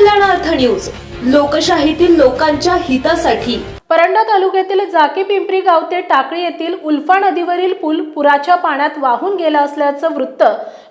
News. लोकशाहीतील लोकांच्या हितासाठी. परंडा तालुक्यातील जाके पिंपरी गाव ते टाकळी येथील उल्फा नदीवरील पूल पुराच्या पाण्यात वाहून गेला असल्याचं वृत्त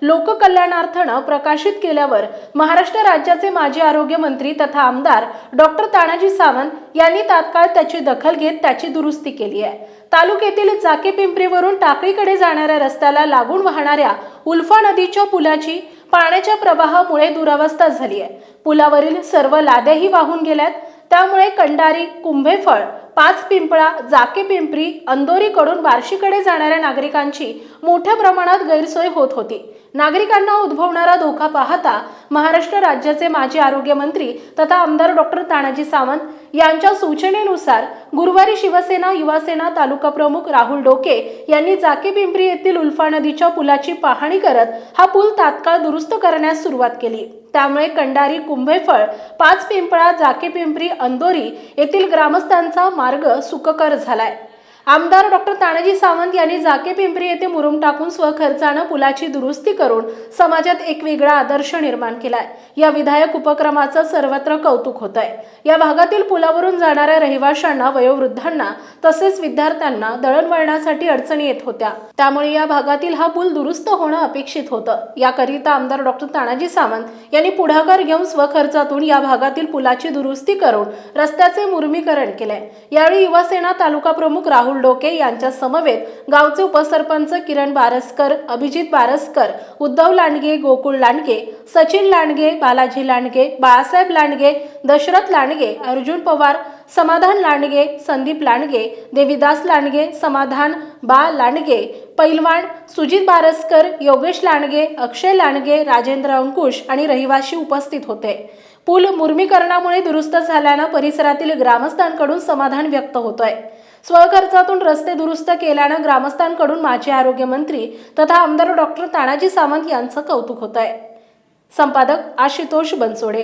लोककल्याणार्थनं प्रकाशित केल्यावर महाराष्ट्र राज्याचे माजी आरोग्य मंत्री तथा आमदार डॉक्टर तानाजी सावंत यांनी तात्काळ त्याची दखल घेत त्याची दुरुस्ती केली आहे. तालुक्यातील जाके पिंपरीवरून टाकळीकडे जाणाऱ्या रस्त्याला लागून वाहणाऱ्या उल्फा नदीच्या पुलाची पाण्याच्या प्रवाहामुळे दुरावस्था झाली आहे. पुलावरील सर्व लाद्याही वाहून गेल्यात. त्यामुळे कंडारी कुंभेफळ पाच पिंपळा जाके पिंपरी अंदोरीकडून बार्शीकडे जाणाऱ्या नागरिकांची मोठ्या प्रमाणात गैरसोय होत होती. नागरिकांना उद्भवणारा धोका पाहता महाराष्ट्र राज्याचे माजी आरोग्य मंत्री तथा आमदार डॉक्टर तानाजी सावंत यांच्या सूचनेनुसार गुरुवारी शिवसेना युवासेना तालुका प्रमुख राहुल डोके यांनी जाके पिंपरी येथील उल्फा नदीच्या पुलाची पाहणी करत हा पूल तात्काळ दुरुस्त करण्यास सुरुवात केली. त्यामुळे कंडारी कुंभेफळ पाच पिंपळा जाके पिंपरी अंदोरी येथील ग्रामस्थांचा मार्ग सुखकर झालाय. आमदार डॉक्टर तानाजी सावंत यांनी जाके पिंपरी येथे मुरुम टाकून स्वखर्चानं पुलाची दुरुस्ती करून समाजात एक वेगळा आदर्श निर्माण केलाय. या विधायक उपक्रमाचं सर्वत्र कौतुक होत आहे या भागातील पुलावरून जाणाऱ्या रहिवाशांना वयोवृद्धांना तसेच विद्यार्थ्यांना दळणवळणासाठी अडचणी येत होत्या. त्यामुळे या भागातील हा पूल दुरुस्त होणं अपेक्षित होतं. याकरिता आमदार डॉक्टर तानाजी सावंत यांनी पुढाकार घेऊन स्वखर्चातून या भागातील पुलाची दुरुस्ती करून रस्त्याचे मुर्मीकरण केलंय. यावेळी युवासेना तालुका प्रमुख राहुल डोके यांच्या समवेत गावचे उपसरपंच किरण बारसकर अभिजित बारसकर उद्धव लांडगे गोकुळ लांडगे सचिन लांडगे बालाजी लांडगे बाळासाहेब लांडगे दशरथ लांडगे अर्जुन पवार समाधान लांडगे संदीप लांडगे देविदास लांडगे समाधान बा लांडगे पैलवान सुजित बारसकर योगेश लांडगे अक्षय लांडगे राजेंद्र अंकुश आणि रहिवाशी उपस्थित होते. पूल मुर्मीकरणामुळे दुरुस्त झाल्यानं परिसरातील ग्रामस्थांकडून समाधान व्यक्त होतोय. स्वखर्चातून रस्ते दुरुस्त केल्यानं ग्रामस्थांकडून माजी आरोग्यमंत्री तथा आमदार डॉक्टर तानाजी सावंत यांचं कौतुक होत आहे संपादक आशुतोष बनसोडे.